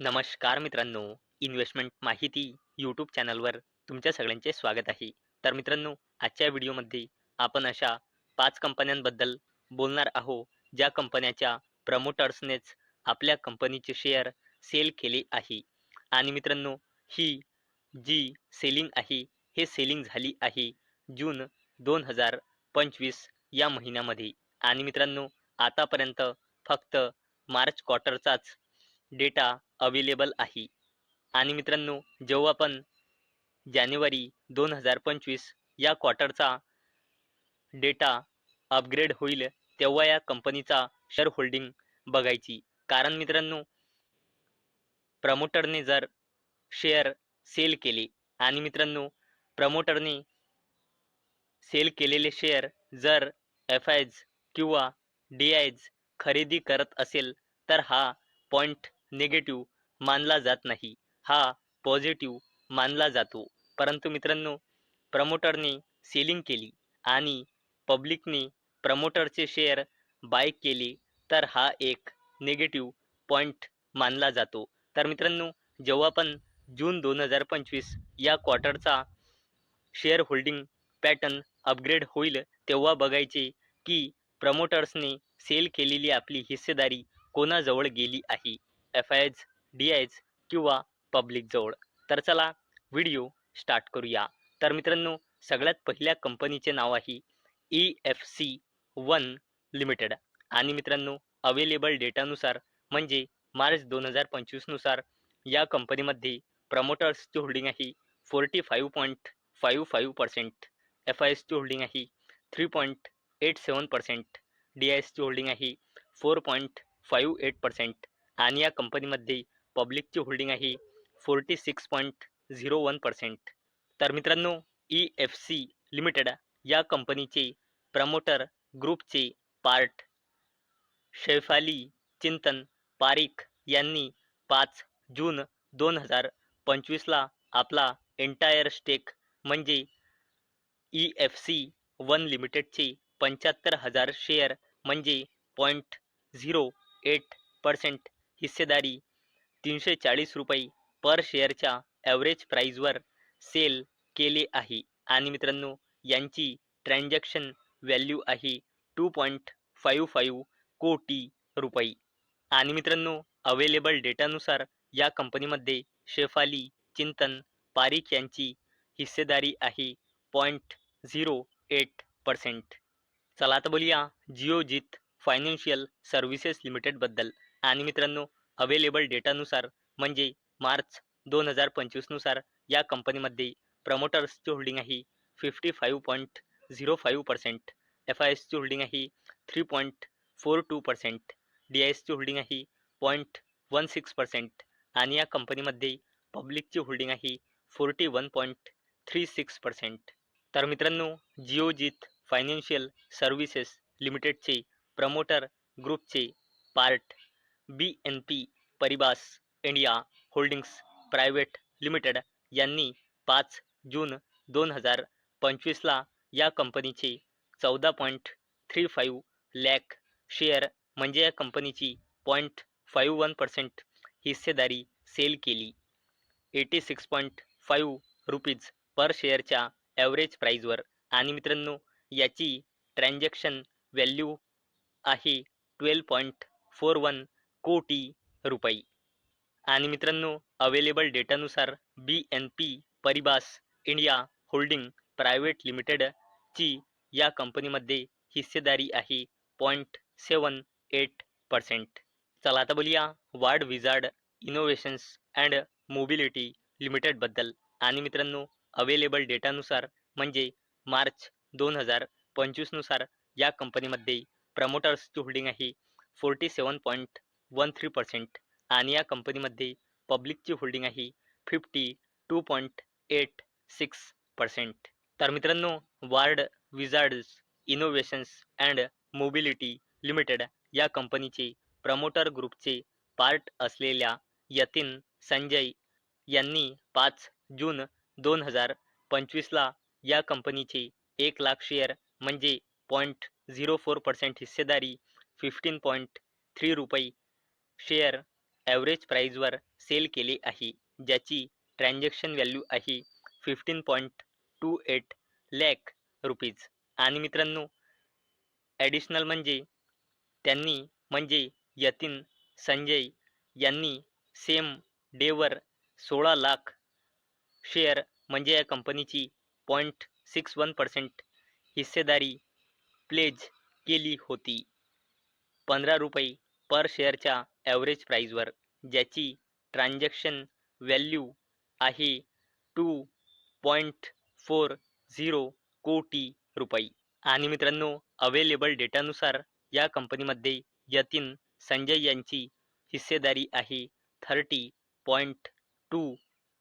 नमस्कार मित्रांनो इन्व्हेस्टमेंट माहिती यूट्यूब चॅनलवर तुमच्या सगळ्यांचे स्वागत आहे. तर मित्रांनो आजच्या व्हिडिओमध्ये आपण अशा पाच कंपन्यांबद्दल बोलणार आहो ज्या कंपन्याच्या प्रमोटर्सनेच आपल्या कंपनीचे शेअर सेल केले आहे. आणि मित्रांनो ही जी सेलिंग आहे हे सेलिंग झाली आहे जून दोन हजार पंचवीस या महिन्यामध्ये. आणि मित्रांनो आतापर्यंत फक्त मार्च क्वार्टरचाच डेटा अवेलेबल आहे. आणि मित्रांनो जेव्हा पण जानेवारी दोन हजार पंचवीस या क्वार्टरचा डेटा अपग्रेड होईल तेव्हा या कंपनीचा शेअर होल्डिंग बघायची. कारण मित्रांनो प्रमोटरने जर शेअर सेल केले आणि मित्रांनो प्रमोटरने सेल केलेले शेअर जर एफ आयज किंवा डी आयज खरेदी करत असेल तर हा पॉईंट निगेटिव्ह मानला जात नाही. हा पॉझिटिव्ह मानला जातो. परंतु मित्रांनो प्रमोटरने सेलिंग केली आणि पब्लिकने प्रमोटरचे शेअर बाय केले तर हा एक निगेटिव्ह पॉईंट मानला जातो. तर मित्रांनो जेव्हा पण जून दोन हजार पंचवीस या क्वार्टरचा शेअर होल्डिंग पॅटर्न अपग्रेड होईल तेव्हा बघायचे की प्रमोटर्सने सेल केलेली आपली हिस्सेदारी कोणाजवळ गेली आहे? F I as D H किंवा पब्लिकजवळ तर चला व्हिडिओ स्टार्ट करूया. तर मित्रांनो सगळ्यात पहिल्या कंपनीचे नाव आहे E F C one limited आणि मित्रांनो अवेलेबल डेटानुसार म्हणजे मार्च दोन हजार पंचवीसनुसार या कंपनीमध्ये प्रमोटर्सची होल्डिंग आहे forty five point five five percent F I एसची होल्डिंग आहे three point eight seven percent D I एसची होल्डिंग आहे four point five eight percent आणि या कंपनीमध्ये पब्लिकची होल्डिंग आहे forty six point zero one percent. तर मित्रांनो ई एफ सी लिमिटेड या कंपनीचे प्रमोटर ग्रुपचे पार्ट शैफाली चिंतन पारीख यांनी पाच जून दोन हजार पंचवीसला आपला एंटायर स्टेक म्हणजे ई एफ सी वन लिमिटेडचे पंच्याहत्तर हजार शेअर म्हणजे पॉईंट झिरो एट पर्सेंट हिस्सेदारी तीनशे चाळीस रुपये पर शेअरच्या ॲव्हरेज प्राईजवर सेल केले आहे. आणि मित्रांनो यांची ट्रान्झॅक्शन व्हॅल्यू आहे टू पॉईंट फाईव्ह फाईव्ह कोटी रुपये. आणि मित्रांनो अवेलेबल डेटानुसार या कंपनीमध्ये शेफाली चिंतन पारिक यांची हिस्सेदारी आहे पॉईंट झिरो एट पर्सेंट चला आता बोलूया जिओजित फायनान्शियल सर्व्हिसेस लिमिटेडबद्दल आणि मित्रांनो अवेलेबल डेटानुसार म्हणजे मार्च दोन हजार पंचवीसनुसार या कंपनीमध्ये प्रमोटर्सची होल्डिंग आहे fifty five point zero five percent F I एसची होल्डिंग आहे three point four two percent D I एसची होल्डिंग आहे पॉईंट वन सिक्स पर्सेंट आणि या कंपनीमध्ये पब्लिकची होल्डिंग आहे forty one point three six percent तर मित्रांनो जिओजित फायनान्शियल सर्व्हिसेस लिमिटेडचे प्रमोटर ग्रुपचे part B N P Paribas India holdings private limited यांनी पाच जून दोन हजार पंचवीसला या कंपनीचे चौदा point three five lakh share म्हणजे या कंपनीची पॉईंट फाईव्ह वन पर्सेंट हिस्सेदारी सेल केली. Eighty six point five rupees per शेअरच्या ॲव्हरेज प्राईजवर आणि मित्रांनो याची ट्रान्झॅक्शन व्हॅल्यू आहे ट्वेल्व पॉईंट फोर वन कोटी रुपये. आणि मित्रांनो available डेटानुसार B N P Paribas India holding private लिमिटेडची या कंपनीमध्ये हिस्सेदारी आहे पॉईंट सेवन एट पर्सेंट चला आता बोलूया ward wizard innovations and mobility लिमिटेडबद्दल. आणि मित्रांनो अवेलेबल डेटानुसार म्हणजे मार्च दोन हजार पंचवीसनुसार या कंपनीमध्ये प्रमोटर्सची होल्डिंग आहे forty seven point one three percent आणि या कंपनीमध्ये पब्लिकची होल्डिंग आहे fifty two point eight six percent तर मित्रांनो ward wizards innovations and mobility limited या कंपनीचे प्रमोटर ग्रुपचे पार्ट असलेल्या यतीन संजय यांनी पाच जून दोन हजार पंचवीसला या कंपनीचे एक लाख शेअर म्हणजे पॉईंट झिरो फोर पर्सेंट हिस्सेदारी फिफ्टीन पॉईंट थ्री रुपये शेअर ॲव्हरेज प्राईजवर सेल केले आहे ज्याची ट्रान्झॅक्शन व्हॅल्यू आहे fifteen point two eight lakh rupees आणि मित्रांनो ॲडिशनल म्हणजे त्यांनी म्हणजे यतीन संजय यांनी सेम डेवर सोळा लाख शेअर म्हणजे या कंपनीची पॉईंट सिक्स वन पर्सेंट हिस्सेदारी प्लेज केली होती. पंधरा रुपये पर शेअरच्या ॲव्हरेज प्राईजवर ज्याची ट्रान्झॅक्शन व्हॅल्यू आहे टू पॉईंट फोर झिरो कोटी रुपये. आणि मित्रांनो अवेलेबल डेटानुसार या कंपनीमध्ये यतीन संजय यांची हिस्सेदारी आहे thirty point two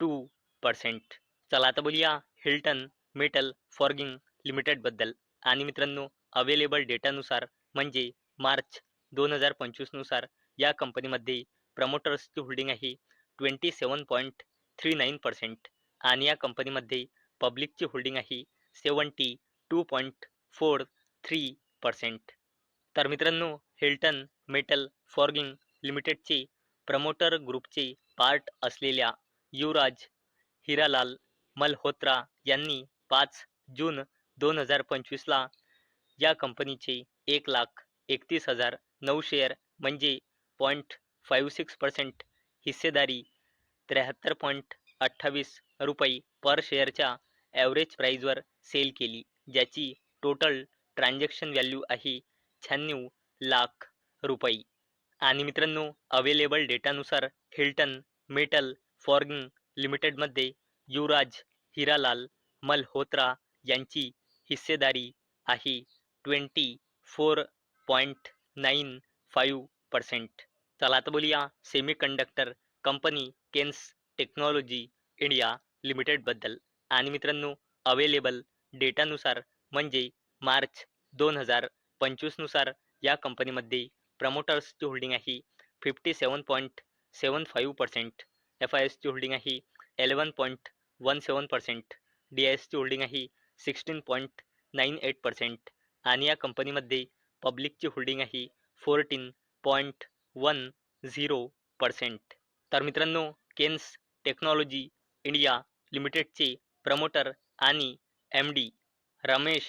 two percent चला आता बोलूया हिल्टन मेटल फॉर्गिंग लिमिटेडबद्दल आणि मित्रांनो अवेलेबल डेटानुसार म्हणजे मार्च दोन हजार पंचवीसनुसार या कंपनीमध्ये प्रमोटर्सची होल्डिंग आहे twenty seven point three nine percent आणि या कंपनीमध्ये पब्लिकची होल्डिंग आहे seventy two point four three percent. तर मित्रांनो हिल्टन मेटल फॉर्गिंग लिमिटेडचे प्रमोटर ग्रुपचे पार्ट असलेल्या युवराज हिरालाल मल्होत्रा यांनी पाच जून दोन हजार पंचवीसला या कंपनीचे एक लाख एकतीस हजार नऊ शेअर म्हणजे पॉईंट फाईव्ह सिक्स पर्सेंट हिस्सेदारी त्र्याहत्तर पॉईंट अठ्ठावीस रुपये पर शेअरच्या ॲव्हरेज प्राईजवर सेल केली ज्याची टोटल ट्रान्झॅक्शन व्हॅल्यू आहे शहाण्णव लाख रुपये. आणि मित्रांनो अवेलेबल डेटानुसार हिल्टन मेटल फॉर्गिंग लिमिटेडमध्ये युवराज हिरालाल मल्होत्रा यांची हिस्सेदारी आहे twenty four point nine five percent चला आता बोलूया सेमीकंडक्टर कंपनी केन्स टेक्नॉलॉजी इंडिया लिमिटेडबद्दल आणि मित्रांनो अवेलेबल डेटानुसार म्हणजे मार्च दोन हजार पंचवीसनुसार या कंपनीमध्ये प्रमोटर्सची होल्डिंग आहे fifty seven point seven five percent F I एसची होल्डिंग आहे eleven point one seven percent D I एसची होल्डिंग आहे sixteen point nine eight percent आणि या कंपनीमध्ये पब्लिकची होल्डिंग आहे fourteen point one zero percent तर मित्रांनो केन्स टेक्नॉलॉजी इंडिया लिमिटेडचे प्रमोटर आणि एम डी रमेश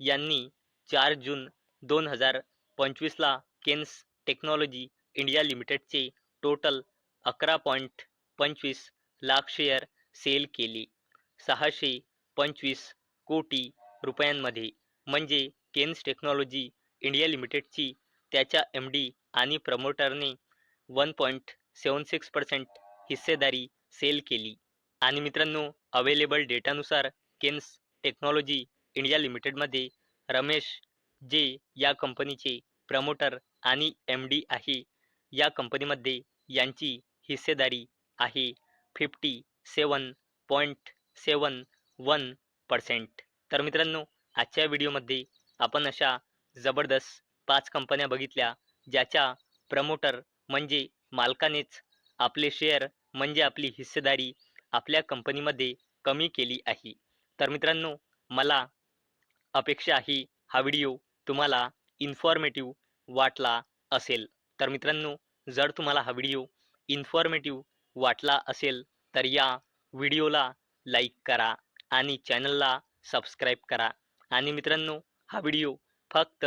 यांनी चार जून दोन हजार पंचवीसला केन्स टेक्नॉलॉजी इंडिया लिमिटेडचे टोटल अकरा पॉईंट पंचवीस लाख शेअर सेल केले. सहाशे पंचवीस कोटी रुपयांमध्ये. म्हणजे केन्स टेक्नॉलॉजी इंडिया लिमिटेडची त्याच्या एम डी आणि प्रमोटरने one point seven six percent हिस्सेदारी सेल केली. आणि मित्रांनो अवेलेबल डेटानुसार केन्स टेक्नॉलॉजी इंडिया लिमिटेडमध्ये रमेश जे या कंपनीचे प्रमोटर आणि एम डी आहे या कंपनीमध्ये यांची हिस्सेदारी आहे fifty seven point seven one percent तर मित्रांनो आजच्या व्हिडिओमध्ये आपण अशा जबरदस्त पाच कंपन्या बघितल्या ज्याच्या प्रमोटर म्हणजे मालकानेच. आपले शेअर म्हणजे आपली हिस्सेदारी आपल्या कंपनीमध्ये कमी केली आहे. तर मित्रांनो मला अपेक्षा आहे हा व्हिडिओ तुम्हाला इन्फॉर्मेटिव्ह वाटला असेल. तर मित्रांनो जर तुम्हाला हा व्हिडिओ इन्फॉर्मेटिव्ह वाटला असेल तर या व्हिडिओला लाईक करा आणि चॅनलला सबस्क्राईब करा. आणि मित्रांनो हा व्हिडिओ फक्त